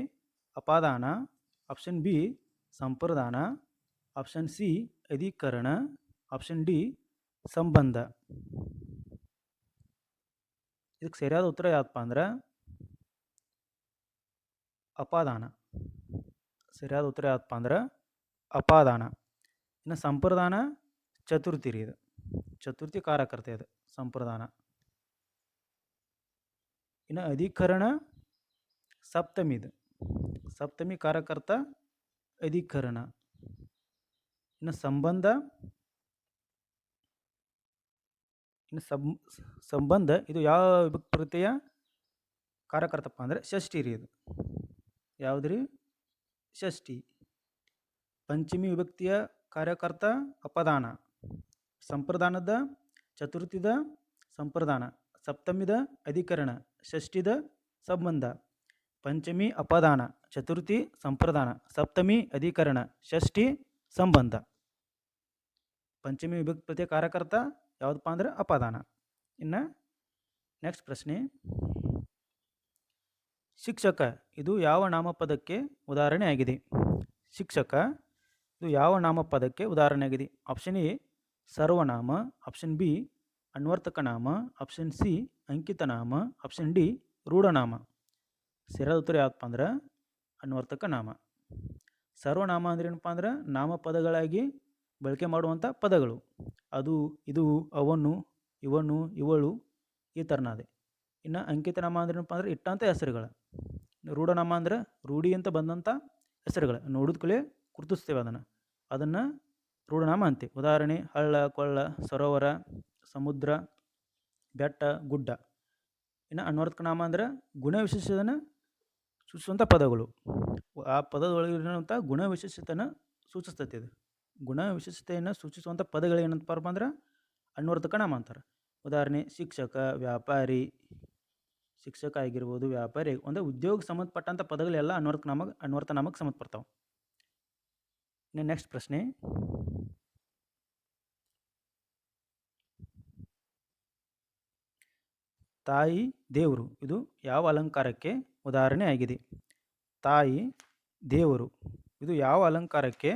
ಅಪಾದಾನ. ಆಪ್ಷನ್ ಬಿ ಸಂಪ್ರದಾನ ಆಪ್ಷನ್ ಸಿ ಅಧಿಕರಣ ಆಪ್ಷನ್ ಡಿ ಸಂಬಂಧ ಇದಕ್ಕೆ ಸರಿಯಾದ ಉತ್ತರ ಯಾವಪ್ಪ ಅಂದ್ರೆ ಅಪಾದಾನ. ಸರಿಯಾದ ಉತ್ತರ ಯಾವಪ್ಪ ಅಂದ್ರೆ ಅಪಾದಾನ. ಇನ್ನು ಸಂಪ್ರದಾನ ಚತುರ್ಥಿ ರೀ ಇದು. ಚತುರ್ಥಿ ಕಾರ್ಯಕರ್ತೆ ಇದು, ಸಂಪ್ರದಾನ. ಇನ್ನು ಅಧಿಕರಣ, ಸಪ್ತಮಿ ಇದು. ಸಪ್ತಮಿ ಕಾರಕರ್ತ ಅಧಿಕರಣ. ಇನ್ನು ಸಂಬಂಧ ಇನ್ನು ಸಂಬಂಧ, ಇದು ಯಾವ ವಿಭಕ್ತಿ ಪ್ರತ್ಯಯ ಕಾರಕರ್ತಪ್ಪ ಅಂದರೆ ಷಷ್ಠಿ ರೀ ಇದು. ಯಾವುದು ರೀ ಷಷ್ಠಿ. ಪಂಚಮಿ ವಿಭಕ್ತಿಯ ಕಾರ್ಯಕರ್ತ ಅಪದಾನ. ಸಂಪ್ರದಾನದ, ಚತುರ್ಥಿದ ಸಂಪ್ರದಾನ. ಸಪ್ತಮಿದ ಅಧಿಕರಣ. ಷಷ್ಠಿದ ಸಂಬಂಧ. ಪಂಚಮಿ ಅಪದಾನ, ಚತುರ್ಥಿ ಸಂಪ್ರದಾನ, ಸಪ್ತಮಿ ಅಧಿಕರಣ, ಷಷ್ಠಿ ಸಂಬಂಧ. ಪಂಚಮಿ ವಿಭಕ್ತಿ ಕಾರ್ಯಕರ್ತ ಯಾವುದಪ್ಪ ಅಂದ್ರೆ ಅಪದಾನ. ಇನ್ನು ನೆಕ್ಸ್ಟ್ ಪ್ರಶ್ನೆ. ಶಿಕ್ಷಕ, ಇದು ಯಾವ ನಾಮಪದಕ್ಕೆ ಉದಾಹರಣೆ ಆಗಿದೆ? ಶಿಕ್ಷಕ, ಇದು ಯಾವ ನಾಮಪದಕ್ಕೆ ಉದಾಹರಣೆ ಆಗಿದೆ? ಆಪ್ಷನ್ ಎ, ಸರ್ವನಾಮ ಆಪ್ಷನ್ ಬಿ ಅನ್ವರ್ತಕ ನಾಮ ಆಪ್ಷನ್ ಸಿ, ಅಂಕಿತ ನಾಮ ಆಪ್ಷನ್ ಡಿ, ರೂಢನಾಮ. ಸರಿಯಾದ ಉತ್ತರ ಯಾವಪ್ಪ ಅಂದ್ರೆ ಅನ್ವರ್ತಕ ನಾಮ. ಸರ್ವನಾಮ ಅಂದ್ರೆ ಏನಪ್ಪ ಅಂದ್ರೆ ನಾಮಪದಗಳಾಗಿ ಬಳಕೆ ಮಾಡುವಂಥ ಪದಗಳು. ಅದು, ಇದು ಅವನು ಇವನು, ಇವಳು ಈ ಥರನಾದೆ ಇನ್ನು ಅಂಕಿತ ನಾಮ ಅಂದ್ರೆ ಏನಪ್ಪ ಅಂದ್ರೆ ಇಟ್ಟಂಥ ಹೆಸರುಗಳು. ರೂಢನಾಮ ಅಂದ್ರೆ ರೂಢಿ ಅಂತ ಬಂದಂಥ ಹೆಸರುಗಳು. ನೋಡಿದ ಕೂಡಲೇ ಗುರುತಿಸ್ತೇವೆ ಅದನ್ನು. ಅದನ್ನು ರೂಢನಾಮ ಅಂತೀವಿ. ಉದಾಹರಣೆ, ಹಳ್ಳ, ಕೊಳ್ಳ, ಸರೋವರ, ಸಮುದ್ರ, ಬೆಟ್ಟ, ಗುಡ್ಡ. ಇನ್ನು ಅನ್ವರ್ಥಕ ನಾಮ ಅಂದ್ರೆ ಗುಣ ವಿಶೇಷನ ಸೂಚಿಸುವಂಥ ಪದಗಳು. ಆ ಪದದೊಳಗಿರುವಂಥ ಗುಣ ವಿಶೇಷತೆಯನ್ನು ಸೂಚಿಸ್ತೈತಿ ಅದು. ಗುಣ ವಿಶೇಷತೆಯನ್ನು ಸೂಚಿಸುವಂಥ ಪದಗಳು ಏನಂತಪ್ಪ ಅಂದ್ರೆ ಅನ್ವರ್ಥಕ ನಾಮ ಅಂತಾರೆ ಉದಾಹರಣೆ, ಶಿಕ್ಷಕ, ವ್ಯಾಪಾರಿ, ಶಿಕ್ಷಕ ಆಗಿರ್ಬೋದು, ವ್ಯಾಪಾರಿ, ಒಂದು ಉದ್ಯೋಗ ಸಂಬಂಧಪಟ್ಟಂಥ ಪದಗಳೆಲ್ಲ ಅನ್ವರ್ಥ ನಾಮ ಅನ್ವರ್ಥ ನಾಮಕ್ಕೆ ಸಂಬಂಧಪಡ್ತಾವೆ. ಇನ್ನು ನೆಕ್ಸ್ಟ್ ಪ್ರಶ್ನೆ. ತಾಯಿ, ದೇವರು, ಇದು ಯಾವ ಅಲಂಕಾರಕ್ಕೆ ಉದಾಹರಣೆ ಆಗಿದೆ. ತಾಯಿ, ದೇವರು, ಇದು ಯಾವ ಅಲಂಕಾರಕ್ಕೆ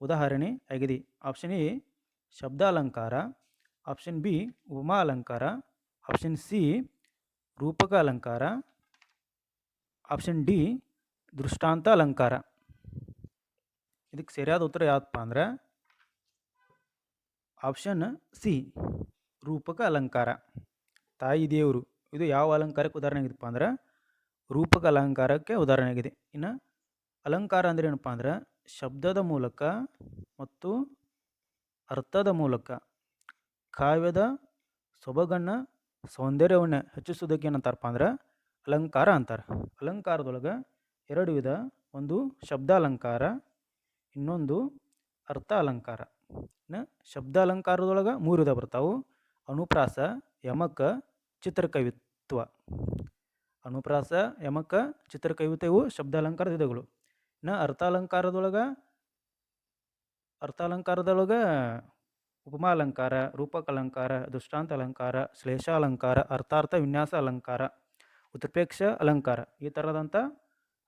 ಉದಾಹರಣೆ ಆಗಿದೆ? ಆಪ್ಷನ್ ಎ ಶಬ್ದ ಅಲಂಕಾರ ಆಪ್ಷನ್ ಬಿ ಉಮಾ ಅಲಂಕಾರ ಆಪ್ಷನ್ ಸಿ ರೂಪಕ ಅಲಂಕಾರ ಆಪ್ಷನ್ ಡಿ ದೃಷ್ಟಾಂತ ಅಲಂಕಾರ ಇದಕ್ಕೆ ಸರಿಯಾದ ಉತ್ತರ ಯಾವುದಪ್ಪ ಅಂದ್ರೆ ಆಪ್ಷನ್ ಸಿ ರೂಪಕ ಅಲಂಕಾರ ತಾಯಿ, ದೇವರು, ಇದು ಯಾವ ಅಲಂಕಾರಕ್ಕೆ ಉದಾಹರಣೆ ಆಗಿದೆಪ್ಪ ಅಂದ್ರೆ ರೂಪಕ ಅಲಂಕಾರಕ್ಕೆ ಉದಾಹರಣೆ ಆಗಿದೆ ಇನ್ನು ಅಲಂಕಾರ ಅಂದರೆ ಏನಪ್ಪ ಅಂದ್ರೆ ಶಬ್ದದ ಮೂಲಕ ಮತ್ತು ಅರ್ಥದ ಮೂಲಕ ಕಾವ್ಯದ ಸೊಬಗನ್ನು ಸೌಂದರ್ಯವನ್ನು ಹೆಚ್ಚಿಸೋದಕ್ಕೆ ಏನಂತಾರಪ್ಪ ಅಂದ್ರೆ ಅಲಂಕಾರ ಅಂತಾರೆ. ಅಲಂಕಾರದೊಳಗೆ ಎರಡು ವಿಧ, ಒಂದು ಶಬ್ದ ಅಲಂಕಾರ ಇನ್ನೊಂದು ಅರ್ಥ ಅಲಂಕಾರ ಇನ್ನು ಶಬ್ದ ಅಲಂಕಾರದೊಳಗೆ ಮೂರು ವಿಧ ಬರ್ತಾವೆ. ಅನುಪ್ರಾಸ, ಯಮಕ, ಚಿತ್ರಕವಿತ್ವ. ಅನುಪ್ರಾಸ, ಯಮಕ ಚಿತ್ರಕವಿತೆ ಇವು ಶಬ್ದ ಅಲಂಕಾರದ ವಿಧಗಳು ಇನ್ನು ಅರ್ಥಾಲಂಕಾರದೊಳಗೆ ಅರ್ಥಾಲಂಕಾರದೊಳಗೆ ಉಪಮಾಲಂಕಾರ ರೂಪಕ ಅಲಂಕಾರ ದೃಷ್ಟಾಂತ ಅಲಂಕಾರ ಶ್ಲೇಷಾಲಂಕಾರ, ಅರ್ಥಾರ್ಥ ವಿನ್ಯಾಸ ಅಲಂಕಾರ ಉತ್ಪ್ರೇಕ್ಷ ಅಲಂಕಾರ ಈ ಥರದಂಥ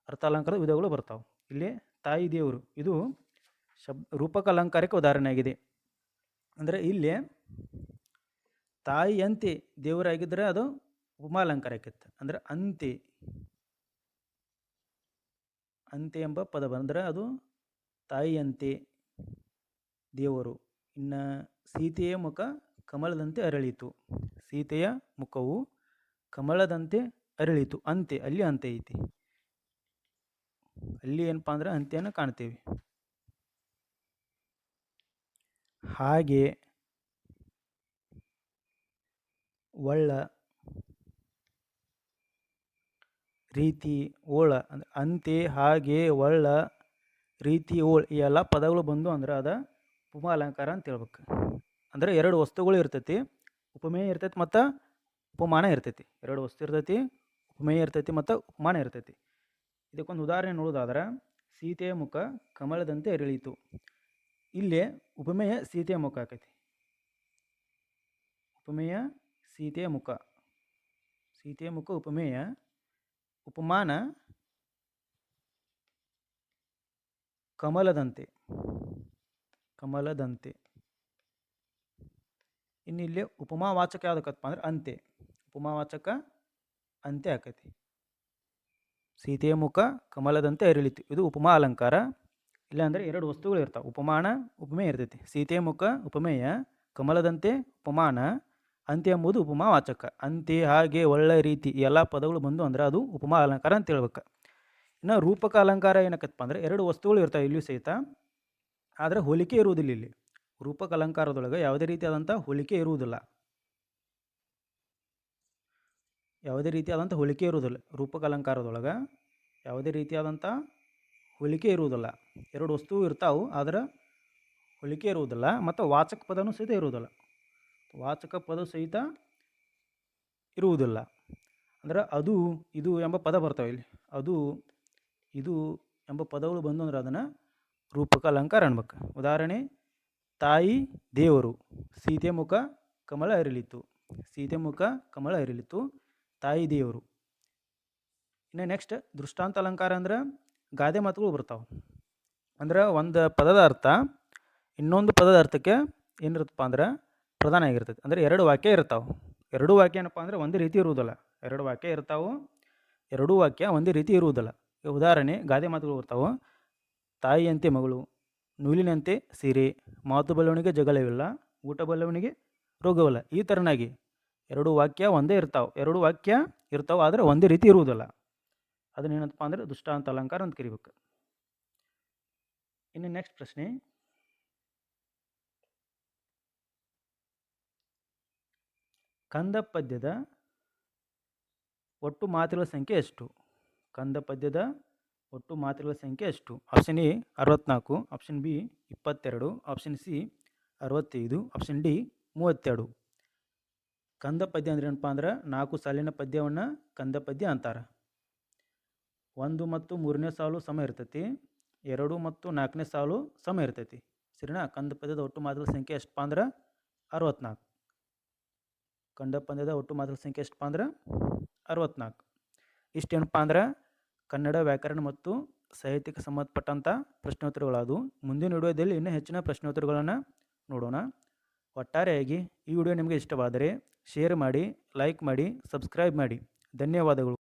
ಅರ್ಥಾಲಂಕಾರದ ವಿಧಗಳು ಬರ್ತಾವೆ. ಇಲ್ಲಿ ತಾಯಿ ದೇವರು, ಇದು ಶಬ್ ರೂಪಕ ಅಲಂಕಾರಕ್ಕೆ ಉದಾಹರಣೆಯಾಗಿದೆ. ಅಂದರೆ ಇಲ್ಲಿ ತಾಯಿಯಂತೆ ದೇವರಾಗಿದ್ದರೆ ಅದು ಉಪಮಾಲಂಕಾರ ಆಕಿತ್ತು ಅಂದರೆ ಅಂತೆ. ಅಂತೆ ಎಂಬ ಪದ ಬಂದರೆ ಅದು ತಾಯಿಯಂತೆ, ದೇವರು. ಇನ್ನು ಸೀತೆಯ ಮುಖ ಕಮಲದಂತೆ ಅರಳಿತು. ಸೀತೆಯ ಮುಖವು ಕಮಲದಂತೆ ಅರಳಿತು. ಅಂತೆ, ಅಲ್ಲಿ ಅಂತೆ ಐತಿ. ಅಲ್ಲಿ ಏನಪ್ಪ ಅಂದ್ರೆ ಅಂತ್ಯನ ಕಾಣ್ತೇವೆ. ಹಾಗೆ, ಒಳ್ಳ ರೀತಿ ಓಳ ಅಂದ್ರೆ ಅಂತೆ, ಹಾಗೆ ಒಳ್ಳ ರೀತಿ ಓಳ್ ಈ ಎಲ್ಲ ಪದಗಳು ಬಂದು ಅಂದ್ರೆ ಅದ ಉಪಮಾ ಅಲಂಕಾರ ಅಂತ ಹೇಳ್ಬೇಕು. ಅಂದ್ರೆ ಎರಡು ವಸ್ತುಗಳು ಇರ್ತೈತಿ ಉಪಮೇಯ ಇರ್ತೈತಿ ಮತ್ತು ಉಪಮಾನ ಇರ್ತೈತಿ. ಎರಡು ವಸ್ತು ಇರ್ತೈತಿ ಉಪಮೇಯ ಇರ್ತೈತಿ ಮತ್ತು ಉಪಮಾನ ಇರ್ತೈತಿ. ಇದಕ್ಕೊಂದು ಉದಾಹರಣೆ ನೋಡೋದಾದ್ರೆ ಸೀತೆಯ ಮುಖ, ಕಮಲದಂತೆ ಅರಳಿತು ಇಲ್ಲಿ ಉಪಮೇಯ ಸೀತೆಯ ಮುಖ ಆಕೈತಿ. ಉಪಮೇಯ ಸೀತೆಯ ಮುಖ. ಸೀತೆಯ ಮುಖ, ಉಪಮೇಯ ಉಪಮಾನ ಕಮಲದಂತೆ. ಕಮಲದಂತೆ. ಇನ್ನು ಇಲ್ಲಿ ಉಪಮಾವಾಚಕ ಯಾವುದಕ್ಕಪ್ಪ ಅಂದ್ರೆ ಅಂತೆ. ಉಪಮಾವಾಚಕ ಅಂತೆ ಆಕತಿ. ಸೀತೆಯ ಮುಖ ಕಮಲದಂತೆ ಅರಿಳಿತು. ಇದು ಉಪಮಾ ಅಲಂಕಾರ. ಇಲ್ಲಾಂದರೆ ಎರಡು ವಸ್ತುಗಳು ಇರ್ತಾವೆ. ಉಪಮಾನ, ಉಪಮೇಯ ಇರ್ತೈತಿ. ಸೀತೆಯ ಮುಖ, ಉಪಮೇಯ, ಕಮಲದಂತೆ, ಉಪಮಾನ. ಅಂತ್ಯ ಎಂಬುದು ಉಪಮಾ ವಾಚಕ. ಅಂತೆ ಹಾಗೆ ಒಳ್ಳೆ ರೀತಿ ಎಲ್ಲ ಪದಗಳು ಬಂದು ಅಂದ್ರೆ ಅದು ಉಪಮಾ ಅಲಂಕಾರ ಅಂತ ಹೇಳ್ಬೇಕು. ಇನ್ನು ರೂಪಕ ಅಲಂಕಾರ ಏನಕ್ಕಪ್ಪ ಅಂದ್ರೆ ಎರಡು ವಸ್ತುಗಳು ಇರ್ತವೆ ಇಲ್ಲಿಯೂ ಸಹಿತ, ಆದರೆ ಹೋಲಿಕೆ ಇರುವುದಿಲ್ಲ ಇಲ್ಲಿ. ರೂಪಕ ಅಲಂಕಾರದೊಳಗೆ ಯಾವುದೇ ರೀತಿಯಾದಂಥ ಹೋಲಿಕೆ ಇರುವುದಿಲ್ಲ. ಯಾವುದೇ ರೀತಿಯಾದಂಥ ಹೋಲಿಕೆ ಇರುವುದಿಲ್ಲ. ರೂಪಕ ಅಲಂಕಾರದೊಳಗೆ ಯಾವುದೇ ರೀತಿಯಾದಂಥ ಹೋಲಿಕೆ ಇರುವುದಿಲ್ಲ. ಎರಡು ವಸ್ತು ಇರ್ತಾವೆ, ಆದರೆ ಹೋಲಿಕೆ ಇರುವುದಿಲ್ಲ, ಮತ್ತು ವಾಚಕ ಪದನೂ ಸಹಿತ ಇರುವುದಿಲ್ಲ. ವಾಚಕ ಪದ ಸಹಿತ ಇರುವುದಿಲ್ಲ. ಅಂದ್ರೆ ಅದು, ಇದು ಎಂಬ ಪದ ಬರ್ತವೆ ಇಲ್ಲಿ. ಅದು, ಇದು ಎಂಬ ಪದಗಳು ಬಂದು ಅಂದ್ರೆ ಅದನ್ನು ರೂಪಕ ಅಲಂಕಾರ ಅನ್ಬೇಕು. ಉದಾಹರಣೆ, ತಾಯಿ, ದೇವರು. ಸೀತೆ, ಮುಖ, ಕಮಲ ಹರಿಲಿತ್ತು ಸೀತೆ, ಮುಖ, ಕಮಲ ಹರಿಲಿತ್ತು ತಾಯಿ, ದೇವರು. ಇನ್ನು ನೆಕ್ಸ್ಟ್ ದೃಷ್ಟಾಂತ ಅಲಂಕಾರ ಅಂದ್ರೆ ಗಾದೆ ಮಾತುಗಳು ಬರ್ತಾವೆ. ಅಂದ್ರೆ ಒಂದು ಪದದ ಅರ್ಥ, ಇನ್ನೊಂದು ಪದದ ಅರ್ಥಕ್ಕೆ ಏನಿರುತ್ತಪ್ಪ ಅಂದ್ರೆ ಪ್ರಧಾನ ಆಗಿರ್ತೈತಿ. ಅಂದರೆ ಎರಡು ವಾಕ್ಯ ಇರ್ತಾವೆ. ಎರಡು ವಾಕ್ಯ ಏನಪ್ಪ ಅಂದ್ರೆ ಒಂದೇ ರೀತಿ ಇರುವುದಿಲ್ಲ. ಎರಡು ವಾಕ್ಯ ಇರ್ತಾವೆ, ಎರಡೂ ವಾಕ್ಯ ಒಂದೇ ರೀತಿ ಇರುವುದಿಲ್ಲ. ಉದಾಹರಣೆ ಗಾದೆ ಮಾತುಗಳು ಬರ್ತಾವೆ. ತಾಯಿಯಂತೆ ಮಗಳು, ನೂಲಿನಂತೆ ಸೀರೆ, ಮಾತು ಬಲ್ಲವನಿಗೆ ಜಗಳವಿಲ್ಲ, ಊಟ ಬಲ್ಲವನಿಗೆ ರೋಗವಿಲ್ಲ. ಈ ಥರನಾಗಿ ಎರಡು ವಾಕ್ಯ ಒಂದೇ ಇರ್ತಾವೆ. ಎರಡು ವಾಕ್ಯ ಇರ್ತಾವೆ, ಆದರೆ ಒಂದೇ ರೀತಿ ಇರುವುದಿಲ್ಲ. ಅದನ್ನೇನಪ್ಪ ಅಂದ್ರೆ ದುಷ್ಟಾಂತ ಅಲಂಕಾರ ಅಂತ ಕರಿಬೇಕು. ಇನ್ನು ನೆಕ್ಸ್ಟ್ ಪ್ರಶ್ನೆ. ಕಂದ ಪದ್ಯದ ಒಟ್ಟು ಮಾತುಗಳ ಸಂಖ್ಯೆ ಎಷ್ಟು? ಕಂದ ಪದ್ಯದ ಒಟ್ಟು ಮಾತುಗಳ ಸಂಖ್ಯೆ ಎಷ್ಟು? ಆಪ್ಷನ್ ಎ ಅರವತ್ನಾಲ್ಕು ಆಪ್ಷನ್ ಬಿ ಇಪ್ಪತ್ತೆರಡು ಆಪ್ಷನ್ ಸಿ ಅರವತ್ತೈದು ಆಪ್ಷನ್ ಡಿ ಮೂವತ್ತೆರಡು. ಕಂದ ಪದ್ಯ ಅಂದ್ರೆ ಏನಪ್ಪ ಅಂದ್ರೆ ನಾಲ್ಕು ಸಾಲಿನ ಪದ್ಯವನ್ನು ಕಂದ ಪದ್ಯ ಅಂತಾರೆ. ಒಂದು ಮತ್ತು ಮೂರನೇ ಸಾಲು ಸಮ ಇರ್ತೈತಿ, ಎರಡು ಮತ್ತು ನಾಲ್ಕನೇ ಸಾಲು ಸಮ ಇರ್ತೈತಿ. ಸರಿನಾ? ಕಂದ ಪದ್ಯದ ಒಟ್ಟು ಮಾತುಗಳ ಸಂಖ್ಯೆ ಎಷ್ಟಪ್ಪ ಅಂದ್ರೆ ಅರವತ್ನಾಲ್ಕು. ಕಂದ ಪಂದ್ಯದ ಒಟ್ಟು ಮಾತುಗಳ ಸಂಖ್ಯೆ ಎಷ್ಟಪ್ಪ ಅಂದ್ರೆ ಅರವತ್ನಾಲ್ಕು. ಇಷ್ಟೇನಪ್ಪ ಅಂದ್ರೆ ಕನ್ನಡ ವ್ಯಾಕರಣ ಮತ್ತು ಸಾಹಿತ್ಯಕ್ಕೆ ಸಂಬಂಧಪಟ್ಟಂಥ ಪ್ರಶ್ನೋತ್ತರಗಳಾದವು. ಮುಂದಿನ ವಿಡಿಯೋದಲ್ಲಿ ಇನ್ನೂ ಹೆಚ್ಚಿನ ಪ್ರಶ್ನೋತ್ತರಗಳನ್ನು ನೋಡೋಣ. ಒಟ್ಟಾರೆಯಾಗಿ ಈ ವಿಡಿಯೋ ನಿಮಗೆ ಇಷ್ಟವಾದರೆ ಶೇರ್ ಮಾಡಿ, ಲೈಕ್ ಮಾಡಿ, ಸಬ್ಸ್ಕ್ರೈಬ್ ಮಾಡಿ. ಧನ್ಯವಾದಗಳು.